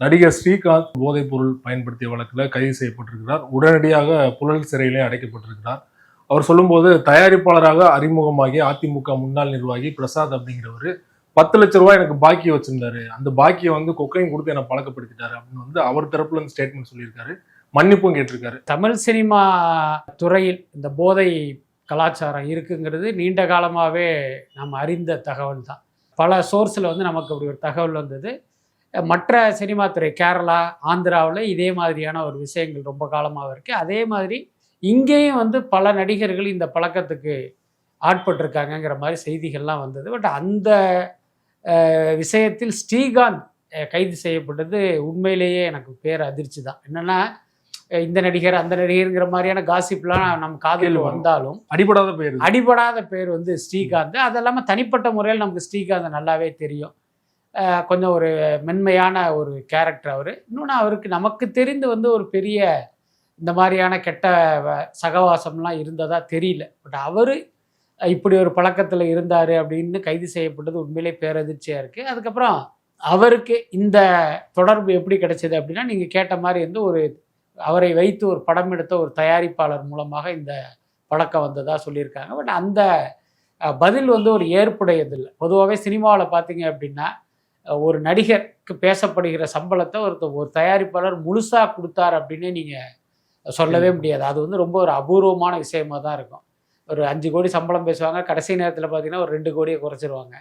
நடிகர் ஸ்ரீகாந்த் போதைப் பொருள் பயன்படுத்திய வழக்கில் கைது செய்யப்பட்டிருக்கிறார். உடனடியாக புழல் சிறையிலே அடைக்கப்பட்டிருக்கிறார். அவர் சொல்லும்போது தயாரிப்பாளராக அறிமுகமாகி அதிமுக முன்னாள் நிர்வாகி பிரசாத் அப்படிங்கிறவர் பத்து லட்ச ரூபாய் எனக்கு பாக்கி வச்சிருந்தாரு. அந்த பாக்கியை வந்து கொக்கையும் கொடுத்து என்னை பழக்கப்படுத்திட்டாரு அப்படின்னு வந்து அவர் தரப்புல இருந்து ஸ்டேட்மெண்ட் சொல்லியிருக்காரு. மன்னிப்பும் கேட்டிருக்காரு. தமிழ் சினிமா துறையில் இந்த போதை கலாச்சாரம் இருக்குங்கிறது நீண்ட காலமாகவே நம்ம அறிந்த தகவல் தான் பல சோர்ஸில் வந்து நமக்கு அப்படி ஒரு தகவல் வந்தது. மற்ற சினிமா துறை கேரளா ஆந்திராவில் இதே மாதிரியான ஒரு விஷயங்கள் ரொம்ப காலமாக இருக்குது அதே மாதிரி இங்கேயும் வந்து பல நடிகர்கள் இந்த பழக்கத்துக்கு ஆட்பட்டிருக்காங்கங்கிற மாதிரி செய்திகள்லாம் வந்தது. பட் அந்த விஷயத்தில் ஸ்ரீகாந்த் கைது செய்யப்பட்டது உண்மையிலேயே எனக்கு பேர் அதிர்ச்சி தான். என்னென்னா இந்த நடிகர் அந்த நடிகருங்கிற மாதிரியான காசிப்லாம் நம்ம காதில் கேள்வி வரும். வந்தாலும் அடிபடாத பேர். அடிபடாத பேர் வந்து ஸ்ரீகாந்த். அது இல்லாமல் தனிப்பட்ட முறையில் நமக்கு ஸ்ரீகாந்த் நல்லாவே தெரியும். கொஞ்சம் ஒரு மென்மையான ஒரு கேரக்டர் அவர். இன்னொன்று அவருக்கு நமக்கு தெரிந்து வந்து ஒரு பெரிய இந்த மாதிரியான கெட்ட வ- சகவாசம்லாம் இருந்ததா தெரியல. பட் அவர் இப்படி ஒரு பழக்கத்தில் இருந்தார் அப்படின்னு கைது செய்யப்பட்டது உண்மையிலே பேரதிர்ச்சியாக இருக்குது அதுக்கப்புறம் அவருக்கு இந்த தொடர்பு எப்படி கிடைச்சது அப்படின்னா நீங்கள் கேட்ட மாதிரி வந்து ஒரு அவரை வைத்து ஒரு படம் எடுத்த ஒரு தயாரிப்பாளர் மூலமாக இந்த பழக்கம் வந்ததாக சொல்லியிருக்காங்க. பட் அந்த பதில் வந்து ஒரு ஏற்புடையதில்லை. பொதுவாகவே சினிமாவில் பார்த்தீங்க அப்படின்னா ஒரு நடிகருக்கு பேசப்படுகிற சம்பளத்தை ஒரு ஒரு தயாரிப்பாளர் முழுசாக கொடுத்தார் அப்படின்னு நீங்கள் சொல்லவே முடியாது. அது வந்து ரொம்ப ஒரு அபூர்வமான விஷயமா தான் இருக்கும். ஒரு அஞ்சு கோடி சம்பளம் பேசுவாங்க கடைசி நேரத்தில் பார்த்தீங்கன்னா ஒரு ரெண்டு கோடியை குறைச்சிருவாங்க.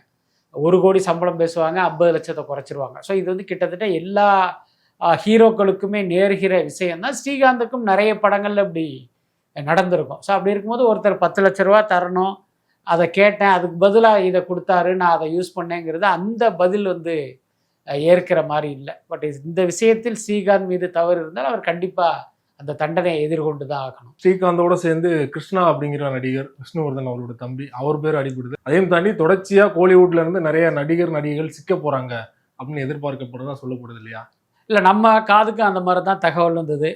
ஒரு கோடி சம்பளம் பேசுவாங்க ஐம்பது லட்சத்தை குறைச்சிருவாங்க. ஸோ இது வந்து கிட்டத்தட்ட எல்லா ஹீரோக்களுக்குமே நேர்கிற விஷயம் தான். ஸ்ரீகாந்துக்கும் நிறைய படங்கள்ல இப்படி நடந்திருக்கும். ஸோ அப்படி இருக்கும்போது ஒருத்தர் பத்து லட்ச ரூபா தரணும் அதை கேட்டேன் அதுக்கு பதிலாக இதை கொடுத்தாரு நான் அதை யூஸ் பண்ணேங்கிறது அந்த பதில் வந்து ஏற்கிற மாதிரி இல்லை. பட் இந்த விஷயத்தில் ஸ்ரீகாந்த் மீது தவறு இருந்தால் அவர் கண்டிப்பாக அந்த தண்டனையை எதிர்கொண்டு தான் ஆகணும். ஸ்ரீகாந்தோட சேர்ந்து கிருஷ்ணா அப்படிங்கிற நடிகர் விஷ்ணுவர்தன் அவரோட தம்பி அவர் பேர் அடிபடுது. அதையும் தாண்டி தொடர்ச்சியா கோலிவுட்ல இருந்து நிறைய நடிகர் நடிகைகள் சிக்க போறாங்க அப்படின்னு எதிர்பார்க்கப்படுறதா சொல்லப்படுது இல்லையா? இல்லை நம்ம காதுக்கு அந்த மாதிரி தான் தகவல் வந்தது.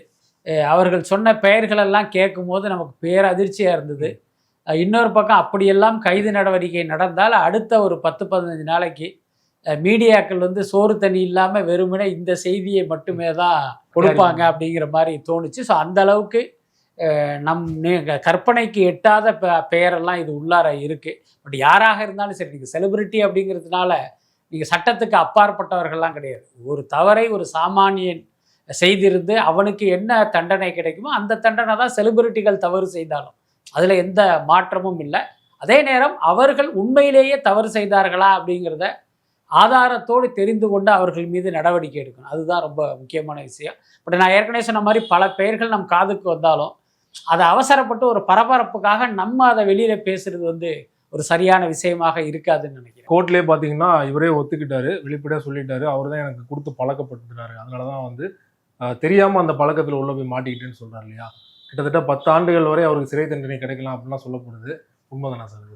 அவர்கள் சொன்ன பெயர்களெல்லாம் கேட்கும்போது நமக்கு பேரதிர்ச்சியாக இருந்தது. இன்னொரு பக்கம் அப்படியெல்லாம் கைது நடவடிக்கை நடந்தால் அடுத்த ஒரு பத்து பதினஞ்சு நாளைக்கு மீடியாக்கள் வந்து சோறு தண்ணி இல்லாமல் வெறுமனே இந்த செய்தியை மட்டுமே தான் கொடுப்பாங்க அப்படிங்கிற மாதிரி தோணுச்சு. ஸோ அந்த அளவுக்கு நம் கற்பனைக்கு எட்டாத பெயரெல்லாம் இது உள்ளார இருக்குது பட் யாராக இருந்தாலும் சரி நீங்கள் செலிபிரிட்டி அப்படிங்கிறதுனால நீங்கள் சட்டத்துக்கு அப்பாற்பட்டவர்கள்லாம் கிடையாது. ஒரு தவறை ஒரு சாமானியன் செய்திருந்து அவனுக்கு என்ன தண்டனை கிடைக்குமோ அந்த தண்டனை தான் செலிபிரிட்டிகள் தவறு செய்தாலும். அதில் எந்த மாற்றமும் இல்லை. அதே நேரம் அவர்கள் உண்மையிலேயே தவறு செய்தார்களா அப்படிங்கிறத ஆதாரத்தோடு தெரிந்து கொண்டு அவர்கள் மீது நடவடிக்கை எடுக்கணும். அதுதான் ரொம்ப முக்கியமான விஷயம். பட் நான் ஏற்கனவே சொன்ன மாதிரி பல பெயர்கள் நம் காதுக்கு வந்தாலும் அதை அவசரப்பட்டு ஒரு பரபரப்புக்காக நம்ம அதை வெளியில பேசுறது வந்து ஒரு சரியான விஷயமாக இருக்காதுன்னு நினைக்கிறேன். கோர்ட்லயே பார்த்தீங்கன்னா இவரே ஒத்துக்கிட்டாரு வெளிப்படையாக சொல்லிட்டாரு. அவர் தான் எனக்கு கொடுத்து பழக்கப்படுத்தினாரு அதனாலதான் வந்து தெரியாமல் அந்த பழக்கத்துல உள்ள போய் மாட்டிக்கிட்டேன்னு சொல்கிறார் இல்லையா? கிட்டத்தட்ட பத்து ஆண்டுகள் வரை அவருக்கு சிறை தண்டனை கிடைக்கலாம் அப்படின்லாம் சொல்லப்படுது உண்மைதானா சார்?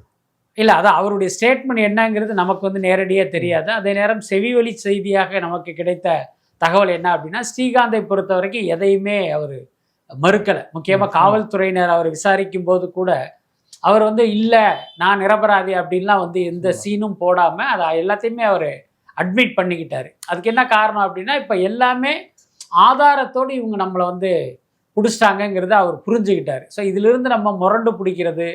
இல்லை அது அவருடைய ஸ்டேட்மெண்ட் என்னங்கிறது நமக்கு வந்து நேரடியாக தெரியாது அதே நேரம் செவிவழி செய்தியாக நமக்கு கிடைத்த தகவல் என்ன அப்படின்னா ஸ்ரீகாந்தை பொறுத்த வரைக்கும் எதையுமே அவர் மறுக்கலை முக்கியமாக. காவல்துறையினர் அவர் விசாரிக்கும் போது கூட அவர் வந்து இல்லை நான் நிரபராதி அப்படின்லாம் வந்து எந்த. சீனும் போடாமல் அதை எல்லாத்தையுமே அவர் அட்மிட் பண்ணிக்கிட்டாரு அதுக்கு என்ன காரணம் அப்படின்னா இப்போ எல்லாமே ஆதாரத்தோடு இவங்க நம்மளை வந்து பிடிச்சிட்டாங்கங்கிறத அவர் புரிஞ்சுக்கிட்டார். ஸோ இதிலிருந்து நம்ம முரண்டு பிடிக்கிறது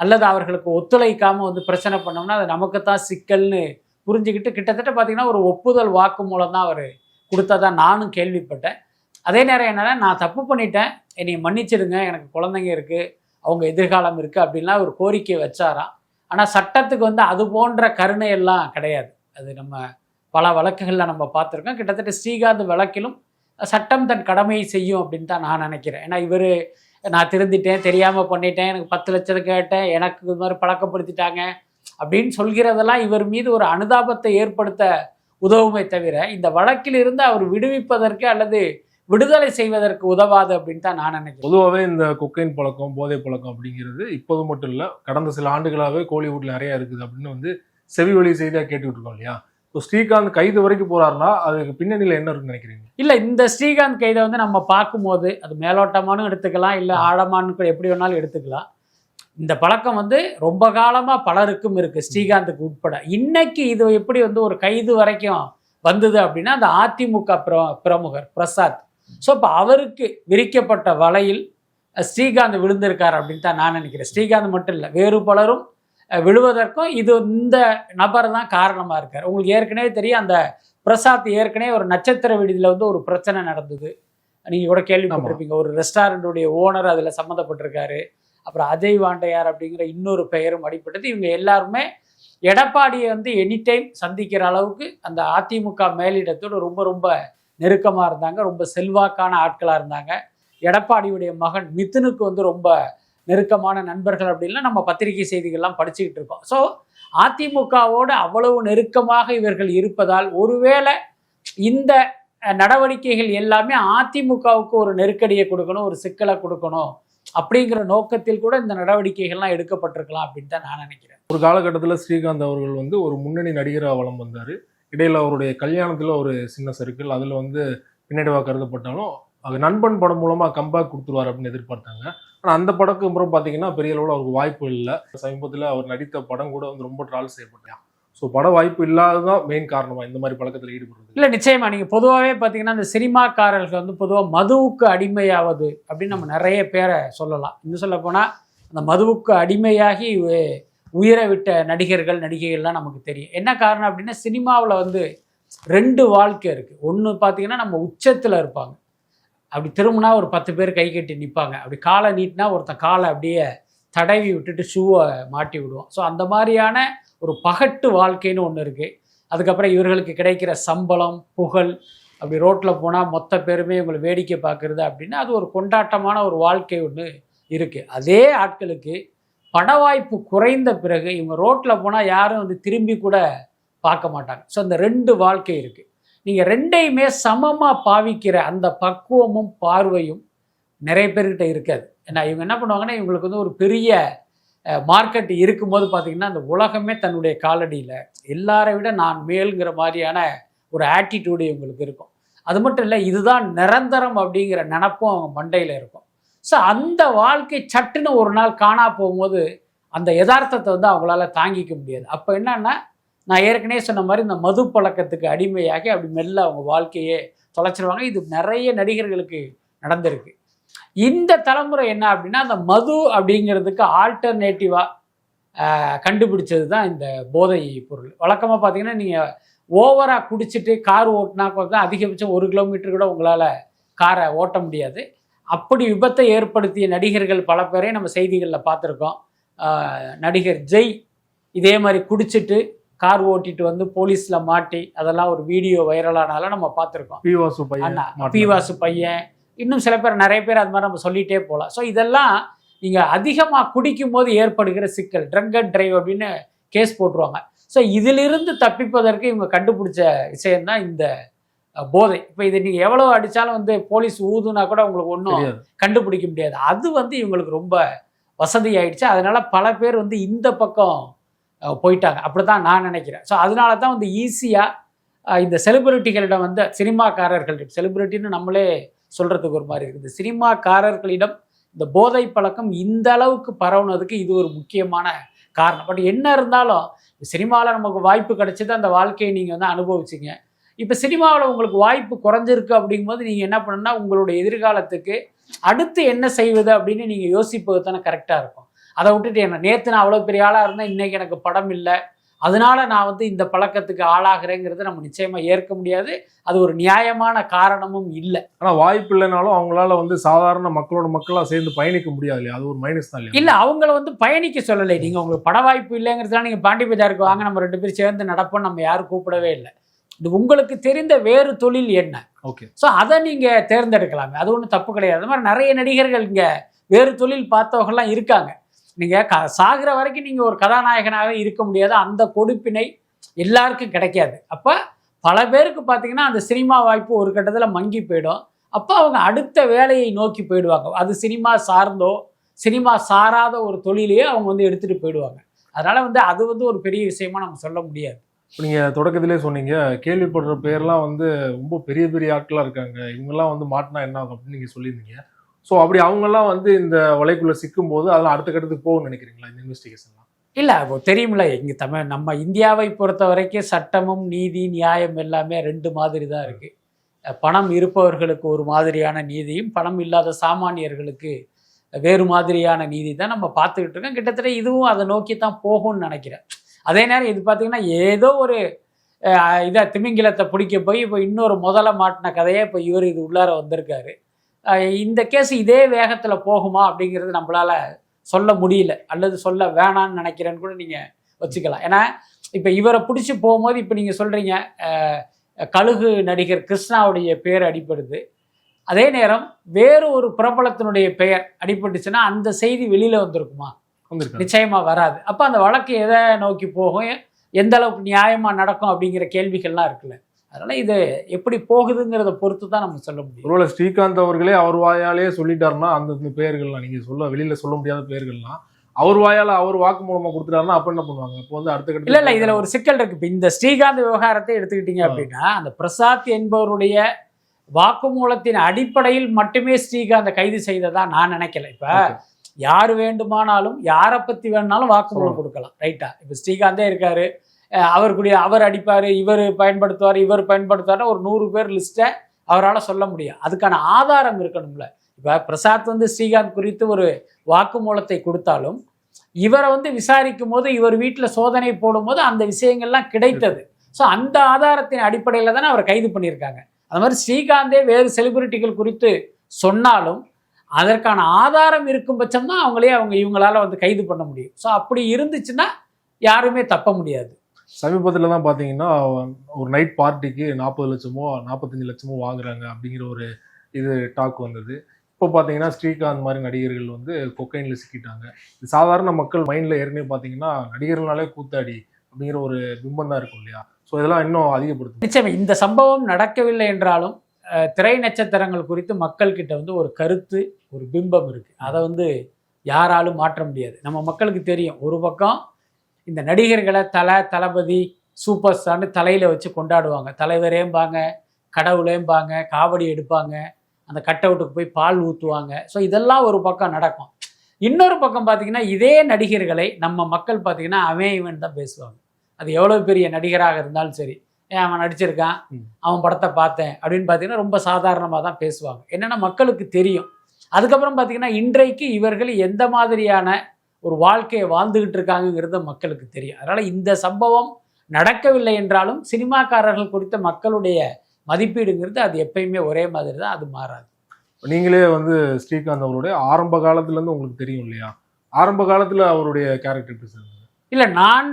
அல்லது அவர்களுக்கு ஒத்துழைக்காமல் வந்து பிரச்சனை பண்ணோம்னா அது நமக்குத்தான் சிக்கல்னு புரிஞ்சுக்கிட்டு கிட்டத்தட்ட பார்த்திங்கன்னா ஒரு ஒப்புதல் வாக்கு மூலம் தான் அவர் கொடுத்ததா நானும் கேள்விப்பட்டேன். அதே நேரம் என்னென்னா நான் தப்பு பண்ணிட்டேன். என்னை மன்னிச்சிடுங்க. எனக்கு குழந்தைங்க இருக்குது அவங்க எதிர்காலம் இருக்குது அப்படின்லாம் ஒரு கோரிக்கை வச்சாராம். ஆனால் சட்டத்துக்கு வந்து அது போன்ற கருணை எல்லாம் கிடையாது. அது நம்ம பல வழக்குகளில் நம்ம பார்த்துருக்கோம். கிட்டத்தட்ட ஸ்ரீகாந்த் வழக்கிலும் சட்டம் தன் கடமையை செய்யும் அப்படின்னு தான் நான் நினைக்கிறேன். ஏன்னா இவர் நான் திருந்திட்டேன் தெரியாமல் பண்ணிட்டேன் எனக்கு பத்து லட்சம் கேட்டேன் எனக்கு இது மாதிரி பழக்கப்படுத்திட்டாங்க அப்படின்னு சொல்கிறதெல்லாம் இவர் மீது ஒரு அனுதாபத்தை ஏற்படுத்த உதவுமே தவிர இந்த வழக்கில் இருந்து அவர் விடுவிப்பதற்கு அல்லது விடுதலை செய்வதற்கு உதவாது அப்படின்னு தான் நான் நினைக்கிறேன். பொதுவாகவே இந்த கொக்கைன் பழக்கம் போதை பழக்கம் அப்படிங்கிறது இப்போது மட்டும் இல்லை கடந்த சில ஆண்டுகளாகவே கோலிவுட்டில் நிறைய இருக்குது அப்படின்னு வந்து செவி வழி செய்தியாக கேட்டுக்கிட்டு இருக்கோம் இல்லையா? இப்போ ஸ்ரீகாந்த் கைது வரைக்கும் போறாருன்னா அதுக்கு பின்னணியில் என்ன இருக்குன்னு நினைக்கிறீங்க? இல்லை இந்த ஸ்ரீகாந்த் கைதை வந்து நம்ம பார்க்கும்போது அது மேலோட்டமானு எடுத்துக்கலாம் இல்லை ஆழமானு கூட எப்படி வேணாலும் எடுத்துக்கலாம். இந்த பழக்கம் வந்து ரொம்ப காலமாக பலருக்கும் இருக்குது ஸ்ரீகாந்துக்கு உட்பட. இன்னைக்கு இது எப்படி வந்து ஒரு கைது வரைக்கும் வந்தது அப்படின்னா அந்த அதிமுக பிர பிரமுகர் பிரசாத். ஸோ இப்போ அவருக்கு விரிக்கப்பட்ட வலையில் ஸ்ரீகாந்த் விழுந்திருக்கார் அப்படின்னு தான் நான் நினைக்கிறேன். ஸ்ரீகாந்த் மட்டும் இல்லை வேறு பலரும் விழுவதற்கும் இது இந்த நபர் தான் காரணமாக இருக்கார். உங்களுக்கு ஏற்கனவே தெரியும் அந்த பிரசாத் ஏற்கனவே ஒரு நட்சத்திர விடுதியில் வந்து ஒரு பிரச்சனை நடந்தது. நீங்கள் கூட கேள்விப்பட்டிருப்பீங்க ஒரு ரெஸ்டாரண்ட்டுடைய ஓனர் அதில் சம்மந்தப்பட்டிருக்காரு. அப்புறம் அஜய் வாண்டையார் அப்படிங்கிற இன்னொரு பெயரும் அடிப்பட்டது இவங்க எல்லாருமே எடப்பாடியை வந்து எனி டைம் சந்திக்கிற அளவுக்கு அந்த அதிமுக மேலிடத்தோடு ரொம்ப ரொம்ப நெருக்கமாக இருந்தாங்க. ரொம்ப செல்வாக்கான ஆட்களாக இருந்தாங்க. எடப்பாடியுடைய மகன் மிதுனுக்கு வந்து ரொம்ப நெருக்கமான நண்பர்கள் அப்படின்லாம் நம்ம பத்திரிகை செய்திகள்லாம் படிச்சுக்கிட்டு இருக்கோம். ஸோ அதிமுகவோடு அவ்வளவு நெருக்கமாக இவர்கள் இருப்பதால் ஒருவேளை இந்த நடவடிக்கைகள் எல்லாமே அதிமுகவுக்கு ஒரு நெருக்கடியை கொடுக்கணும் ஒரு சிக்கலை கொடுக்கணும் அப்படிங்கிற நோக்கத்தில் கூட இந்த நடவடிக்கைகள்லாம் எடுக்கப்பட்டிருக்கலாம் அப்படின்னு தான் நான் நினைக்கிறேன். ஒரு காலகட்டத்தில் ஸ்ரீகாந்த் அவர்கள் வந்து ஒரு முன்னணி நடிகராக வளம் வந்தார். இடையில் அவருடைய கல்யாணத்தில் ஒரு சின்ன சர்க்கிள் அதில் வந்து பின்னடைவாக கருதப்பட்டாலும் அது நண்பன் படம் மூலமாக கம்பேக் கொடுத்துருவார் அப்படின்னு எதிர்பார்த்தாங்க. ஆனால் அந்த படத்துக்கு அப்புறம் பார்த்தீங்கன்னா பெரிய அளவில் அவருக்கு வாய்ப்பு இல்லை. சமீபத்தில் அவர் நடித்த படம் கூட வந்து ரொம்ப ட்ரால் செய்யப்பட்டான் ஸோ பட வாய்ப்பு இல்லாததான் மெயின் காரணமா இந்த மாதிரி பழக்கத்தில் ஈடுபடுறது. இல்லை நிச்சயமா. நீங்கள் பொதுவாகவே பார்த்தீங்கன்னா இந்த சினிமாக்காரர்கள் வந்து பொதுவாக மதுவுக்கு அடிமையாவது அப்படின்னு நம்ம நிறைய பேரை சொல்லலாம். இன்னும் சொல்ல போனால் அந்த மதுவுக்கு அடிமையாகி உயிரை விட்ட நடிகர்கள் நடிகைகள்லாம் நமக்கு தெரியும். என்ன காரணம் அப்படின்னா சினிமாவில் வந்து ரெண்டு வாழ்க்கை இருக்குது ஒன்று பார்த்தீங்கன்னா நம்ம உச்சத்தில் இருப்பாங்க. அப்படி திரும்பினா ஒரு பத்து பேர் கை கட்டி நிற்பாங்க அப்படி காலை நீட்டினா ஒருத்தன் காலை அப்படியே தடவி விட்டுட்டு ஷூவை மாட்டி விடுவோம் ஸோ அந்த மாதிரியான ஒரு பகட்டு வாழ்க்கைன்னு ஒன்று இருக்குது அதுக்கப்புறம் இவர்களுக்கு கிடைக்கிற சம்பளம் புகழ் அப்படி ரோட்டில் போனால் மொத்த பேருமே இவங்களை வேடிக்கை பார்க்குறது அப்படின்னா அது ஒரு கொண்டாட்டமான ஒரு வாழ்க்கை ஒன்று இருக்குது அதே ஆட்களுக்கு பண வாய்ப்பு குறைந்த பிறகு இவங்க ரோட்டில் போனால் யாரும் வந்து திரும்பி கூட பார்க்க மாட்டாங்க. ஸோ அந்த ரெண்டு வாழ்க்கை இருக்குது நீங்கள் ரெண்டையுமே சமமாக பாவிக்கிற அந்த பக்குவமும் பார்வையும் நிறைய பேர்கிட்ட இருக்காது. ஏன்னா இவங்க என்ன பண்ணுவாங்கன்னா இவங்களுக்கு வந்து ஒரு பெரிய மார்க்கெட் இருக்கும்போது பார்த்தீங்கன்னா அந்த உலகமே தன்னுடைய காலடியில். எல்லாரை விட நான் மேலுங்கிற மாதிரியான ஒரு ஆட்டிடியூடு இவங்களுக்கு இருக்கும். அது மட்டும் இல்லை இதுதான் நிரந்தரம் அப்படிங்கிற நினப்பும் அவங்க மண்டையில் இருக்கும். ஸோ அந்த வாழ்க்கை சட்டுன்னு ஒரு நாள் காணா போகும்போது அந்த யதார்த்தத்தை வந்து அவங்களால தாங்கிக்க முடியாது. அப்போ என்னன்னா நான் ஏற்கனவே சொன்ன மாதிரி இந்த மது பழக்கத்துக்கு அடிமையாகி அப்படி மெல்ல அவங்க வாழ்க்கையே தொலைச்சிருவாங்க. இது நிறைய நடிகர்களுக்கு நடந்திருக்கு. இந்த தலைமுறை என்ன அப்படின்னா அந்த மது அப்படிங்கிறதுக்கு ஆல்டர்னேட்டிவாக கண்டுபிடிச்சது தான் இந்த போதை பொருள். வழக்கமாக பார்த்தீங்கன்னா நீங்கள் ஓவராக குடிச்சிட்டு கார் ஓட்டினா கூட அதிகபட்சம் ஒரு கிலோமீட்டர் கூட உங்களால் காரை ஓட்ட முடியாது. அப்படி விபத்தை ஏற்படுத்திய நடிகர்கள் பல பேரையும் நம்ம செய்திகளில் பார்த்துருக்கோம். நடிகர் ஜெய் இதே மாதிரி குடிச்சிட்டு கார் ஓட்டிட்டு வந்து போலீஸில் மாட்டி அதெல்லாம் ஒரு வீடியோ வைரலானால நம்ம பார்த்துருக்கோம். பி வாசு பையன். பீவாசு பையன். இன்னும் சில பேர் நிறைய பேர் அது மாதிரி நம்ம சொல்லிட்டே போகலாம். ஸோ இதெல்லாம் நீங்கள் அதிகமாக குடிக்கும் போது ஏற்படுகிற சிக்கல் ட்ரங்க் அண்ட் டிரைவ் அப்படின்னு கேஸ் போட்டுருவாங்க. ஸோ இதிலிருந்து தப்பிப்பதற்கு இவங்க கண்டுபிடிச்ச விஷயம்தான் இந்த அஹ், போதை. இப்போ இதை நீங்கள் எவ்வளோ அடித்தாலும் வந்து போலீஸ் ஊதுனா கூட உங்களுக்கு ஒன்றும் கண்டுபிடிக்க முடியாது. அது வந்து இவங்களுக்கு ரொம்ப வசதி ஆயிடுச்சு அதனால பல பேர் வந்து இந்த பக்கம் போயிட்டாங்க. அப்படி தான் நான் நினைக்கிறேன். ஸோ அதனால தான் வந்து ஈஸியாக இந்த செலிபிரிட்டிகளிடம் வந்து சினிமாக்காரர்களிடம் செலிபிரிட்டின்னு நம்மளே சொல்கிறதுக்கு ஒரு மாதிரி இருக்குது சினிமாக்காரர்களிடம் இந்த போதை பழக்கம் இந்த அளவுக்கு பரவுனதுக்கு இது ஒரு முக்கியமான காரணம். பட் என்ன இருந்தாலும் சினிமாவில் நமக்கு வாய்ப்பு கிடைச்சது அந்த வாழ்க்கையை நீங்கள் வந்து அனுபவிச்சிங்க. இப்போ சினிமாவில் உங்களுக்கு வாய்ப்பு குறைஞ்சிருக்கு அப்படிங்கும்போது நீங்கள் என்ன பண்ணுன்னா உங்களுடைய எதிர்காலத்துக்கு அடுத்து என்ன செய்வது அப்படின்னு நீங்கள் யோசிப்பது தானே கரெக்டாக இருக்கும். அதை விட்டுட்டு என்ன நேற்று நான் அவ்வளோ பெரிய ஆளாக இருந்தேன் இன்றைக்கி எனக்கு படம் இல்லை. அதனால நான் வந்து இந்த பழக்கத்துக்கு ஆளாகிறேங்கிறத நம்ம நிச்சயமாக ஏற்க முடியாது. அது ஒரு நியாயமான காரணமும் இல்லை. ஆனா வாய்ப்பு இல்லைனாலும் அவங்களால வந்து சாதாரண மக்களோட மக்களா சேர்ந்து பயணிக்க முடியாது இல்லையா? அது ஒரு மைனஸ் தான் இல்லை அவங்கள வந்து பயணிக்க சொல்லலை. நீங்கள் உங்களுக்கு பட வாய்ப்பு இல்லைங்கிறதுலாம் நீங்கள் பாண்டி பஜாருக்கு வாங்க நம்ம ரெண்டு பேரும் சேர்ந்து நடப்போம் நம்ம யாரும் கூப்பிடவே இல்லை. இது உங்களுக்கு தெரிந்த வேறு தொழில் என்ன? ஓகே ஸோ அதை நீங்கள் தேர்ந்தெடுக்கலாமே. அது ஒன்றும் தப்பு கிடையாது. அது மாதிரி நிறைய நடிகர்கள் இங்கே வேறு தொழில் பார்த்தவங்கலாம் இருக்காங்க. நீங்கள் க சாகிற வரைக்கும் நீங்கள் ஒரு கதாநாயகனாக இருக்க முடியாது. அந்த கொடுப்பினை எல்லாருக்கும் கிடைக்காது. அப்போ பல பேருக்கு பார்த்தீங்கன்னா அந்த சினிமா வாய்ப்பு ஒரு கட்டத்தில் மங்கி போயிடும். அப்போ அவங்க அடுத்த வேலையை நோக்கி போயிடுவாங்க. அது சினிமா சார்ந்தோ சினிமா சாராத ஒரு தொழிலையே அவங்க வந்து எடுத்துகிட்டு போயிடுவாங்க. அதனால் வந்து அது வந்து ஒரு பெரிய விஷயமா நம்ம சொல்ல முடியாது. இப்போ நீங்கள் தொடக்கத்திலே சொன்னீங்க கேள்விப்படுற பேர்லாம் வந்து ரொம்ப பெரிய பெரிய ஆட்களாக இருக்காங்க. இவங்கெல்லாம் வந்து மாட்டினா என்ன ஆகும் அப்படின்னு நீங்கள் சொல்லியிருந்தீங்க. ஸோ அப்படி அவங்கெல்லாம் வந்து இந்த வலைக்குள்ள சிக்கும் போது அதெல்லாம் அடுத்த கட்டத்துக்கு போகும்னு நினைக்கிறீங்களா இந்த இன்வெஸ்டிகேஷன்லாம் இல்லை இப்போ தெரியுமில்ல இங்கே தமிழ் நம்ம இந்தியாவை பொறுத்த வரைக்கும் சட்டமும் நீதி நியாயம் எல்லாமே ரெண்டு மாதிரி தான் இருக்குது பணம் இருப்பவர்களுக்கு ஒரு மாதிரியான நீதியும் பணம் இல்லாத சாமானியர்களுக்கு வேறு மாதிரியான நீதி தான் நம்ம பார்த்துக்கிட்டு இருக்கோம். கிட்டத்தட்ட இதுவும் அதை நோக்கி தான் போகும்னு நினைக்கிறேன். அதே நேரம் இது பார்த்தீங்கன்னா ஏதோ ஒரு இதை திமிங்கிலத்தை பிடிக்க போய் இப்போ இன்னொரு முதல்ல மாட்டின கதையே இப்போ இவர் இது உள்ளார வந்திருக்காரு. இந்த கேஸ் இதே வேகத்தில் போகுமா அப்படிங்கிறது நம்மளால சொல்ல முடியல. அல்லது சொல்ல வேணாம்னு நினைக்கிறேன்னு கூட நீங்கள் வச்சுக்கலாம். ஏன்னா இப்போ இவரை பிடிச்சி போகும்போது இப்போ நீங்கள் சொல்கிறீங்க கழுகு நடிகர் கிருஷ்ணாவுடைய பேர் அடிப்படுது அதே நேரம் வேறு ஒரு பிரபலத்தினுடைய பெயர் அடிபட்டுச்சுன்னா அந்த செய்தி வெளியில் வந்திருக்குமா? வந்திருக்காங்க நிச்சயமா வராது. அப்போ அந்த வழக்கு எதை நோக்கி போகும்? எந்த அளவுக்கு நியாயமா நடக்கும் அப்படிங்கிற கேள்விகள்லாம் இருக்குல்ல. அதனால இது எப்படி போகுதுங்கிறத பொறுத்து தான் நம்ம சொல்ல முடியும். ஒருவேளை ஸ்ரீகாந்த் அவர்களே அவர் வாயாலே சொல்லிட்டாருன்னா அந்தந்த பெயர்கள்லாம் நீங்க சொல்ல வெளியில சொல்ல முடியாத பெயர்கள்லாம் அவர் வாயால அவர் வாக்கு மூலமா கொடுத்துட்டாருன்னா அப்ப என்ன பண்ணுவாங்க? அப்போ வந்து அடுத்த கட்ட இல்ல இல்ல இதுல ஒரு சிக்கல் இருக்கு. இப்ப இந்த ஸ்ரீகாந்த் விவகாரத்தை எடுத்துக்கிட்டீங்க அப்படின்னா அந்த பிரசாத் என்பவருடைய வாக்குமூலத்தின் அடிப்படையில் மட்டுமே ஸ்ரீகாந்த் கைது செய்ததா நான் நினைக்கல. இப்ப யார் வேண்டுமானாலும் யாரை பத்தி வேணும்னாலும் வாக்குமூலம். கொடுக்கலாம். ரைட்டா? இப்ப ஸ்ரீகாந்தே இருக்காரு. அவருக்குடைய அவர் அடிப்பார் இவர் பயன்படுத்துவார் இவர் பயன்படுத்துவார் ஒரு நூறு பேர் லிஸ்ட்டை அவரால் சொல்ல முடியும். அதுக்கான ஆதாரம் இருக்கணும்ல. இப்போ பிரசாத் வந்து ஸ்ரீகாந்த் குறித்து ஒரு வாக்குமூலத்தை கொடுத்தாலும் இவரை வந்து விசாரிக்கும் போது இவர் வீட்டில் சோதனை போடும்போது அந்த விஷயங்கள்லாம் கிடைத்தது. ஸோ அந்த ஆதாரத்தின் அடிப்படையில் தானே அவரை கைது பண்ணியிருக்காங்க. அது மாதிரி ஸ்ரீகாந்தே வேறு செலிபிரிட்டிகள் குறித்து சொன்னாலும் அதற்கான ஆதாரம் இருக்கும் பட்சம் தான் அவங்களே அவங்க இவங்களால வந்து கைது பண்ண முடியும். ஸோ அப்படி இருந்துச்சுன்னா யாருமே தப்ப முடியாது. சமீபத்தில் தான் பார்த்தீங்கன்னா ஒரு நைட் பார்ட்டிக்கு நாற்பது லட்சமோ நாற்பத்தஞ்சு லட்சமோ வாங்குறாங்க அப்படிங்கிற ஒரு இது டாக் வந்தது. இப்போ பார்த்தீங்கன்னா ஸ்ரீகாந்த் மாதிரி நடிகர்கள் வந்து கொக்கைனில் சிக்கிட்டாங்க. இது சாதாரண மக்கள் மைண்டில் ஏற்கனவே பார்த்தீங்கன்னா நடிகர்கள்னாலே கூத்தாடி அப்படிங்கிற ஒரு பிம்பம் தான் இருக்கும் இல்லையா? ஸோ இதெல்லாம் இன்னும் அதிகப்படுத்தும். நிச்சயம் இந்த சம்பவம் நடக்கவில்லை என்றாலும் திரை நட்சத்திரங்கள் குறித்து மக்கள்கிட்ட வந்து ஒரு கருத்து ஒரு பிம்பம் இருக்குது அதை வந்து யாராலும் மாற்ற முடியாது. நம்ம மக்களுக்கு தெரியும். ஒரு பக்கம் இந்த நடிகர்களை தலை தளபதி சூப்பர் ஸ்டார்னு தலையில வச்சு கொண்டாடுவாங்க. தலைவரேம்பாங்க கடவுளேம்பாங்க காவடி எடுப்பாங்க அந்த கட் அவுட்டுக்கு போய் பால் ஊற்றுவாங்க ஸோ இதெல்லாம் ஒரு பக்கம் நடக்கும். இன்னொரு பக்கம் பார்த்தீங்கன்னா இதே நடிகர்களை நம்ம மக்கள் பார்த்தீங்கன்னா அவன் இவன் தான் பேசுவாங்க. அது எவ்வளோ பெரிய நடிகராக இருந்தாலும் சரி. ஏன் அவன் நடிச்சிருக்கான். அவன் படத்தை பார்த்தேன். அப்படின்னு பார்த்தீங்கன்னா ரொம்ப சாதாரணமாக தான் பேசுவாங்க. என்னென்னா மக்களுக்கு தெரியும். அதுக்கப்புறம் பார்த்தீங்கன்னா இன்றைக்கு இவர்கள் எந்த மாதிரியான ஒரு வாழ்க்கையை வாழ்ந்துகிட்டு இருக்காங்கங்கிறது மக்களுக்கு தெரியும். அதனால் இந்த சம்பவம் நடக்கவில்லை என்றாலும் சினிமாக்காரர்கள் குறித்த மக்களுடைய மதிப்பீடுங்கிறது அது எப்பயுமே ஒரே மாதிரி தான் அது மாறாது. நீங்களே வந்து ஸ்ரீகாந்த் அவருடைய ஆரம்ப காலத்துலேருந்து உங்களுக்கு தெரியும் இல்லையா? ஆரம்ப காலத்தில் அவருடைய கேரக்டர் எப்படி சார்? இல்லை நான்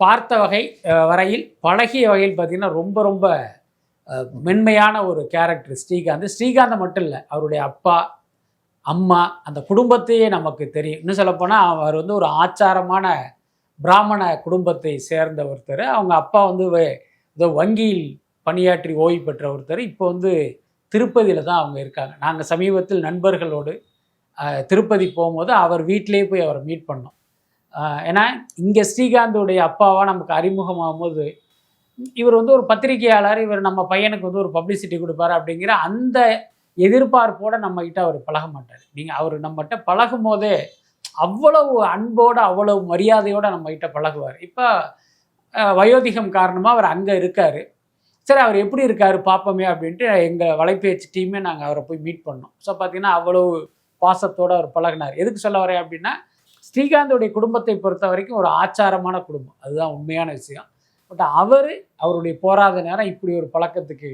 பார்த்த வகை வரையில் பழகிய வகையில் பார்த்தீங்கன்னா ரொம்ப ரொம்ப மென்மையான ஒரு கேரக்டர் ஸ்ரீகாந்த். ஸ்ரீகாந்த் மட்டும் இல்லை அவருடைய அப்பா அம்மா அந்த குடும்பத்தையே நமக்கு தெரியும். இன்னும் சொல்லப்போனால் அவர் வந்து ஒரு ஆச்சாரமான பிராமண குடும்பத்தை சேர்ந்த ஒருத்தர். அவங்க அப்பா வந்து வே- ஏதோ வங்கியில் பணியாற்றி ஓய்வு பெற்ற ஒருத்தர். இப்போ வந்து திருப்பதியில் தான் அவங்க இருக்காங்க. நாங்கள் சமீபத்தில் நண்பர்களோடு திருப்பதி போகும்போது அவர் வீட்டிலேயே போய் அவரை மீட் பண்ணோம். ஏன்னா இங்கே ஸ்ரீகாந்தோடைய அப்பாவாக நமக்கு அறிமுகமாகும் போது இவர் வந்து ஒரு பத்திரிகையாளர் இவர் நம்ம பையனுக்கு வந்து ஒரு பப்ளிசிட்டி கொடுப்பாரு அப்படிங்கிற அந்த எதிர்பார்ப்போட நம்மகிட்ட அவர் பழக மாட்டார். நீங்கள் அவர் நம்மகிட்ட பழகும் போதே அவ்வளவு அன்போடு அவ்வளவு மரியாதையோடு நம்மகிட்ட பழகுவார். இப்போ வயோதிகம் காரணமாக அவர் அங்கே இருக்கார். சரி அவர் எப்படி இருக்கார் பார்ப்போமே அப்படின்ட்டு எங்கள் வலைபேச்சு டீமே நாங்கள் அவரை போய் மீட் பண்ணோம். ஸோ பார்த்தீங்கன்னா அவ்வளவு பாசத்தோடு அவர் பழகினார். எதுக்கு சொல்ல வரேன் அப்படின்னா ஸ்ரீகாந்தோடைய குடும்பத்தை பொறுத்த வரைக்கும் ஒரு ஆச்சாரமான குடும்பம். அதுதான் உண்மையான விஷயம். பட் அவர் அவருடைய போராத நேரம் இப்படி ஒரு பழக்கத்துக்கு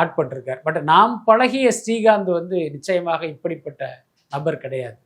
ஆட்பட்டிருக்கார் பட் நாம் பழகிய ஸ்ரீகாந்த் வந்து நிச்சயமாக இப்படிப்பட்ட நபர் கிடையாது.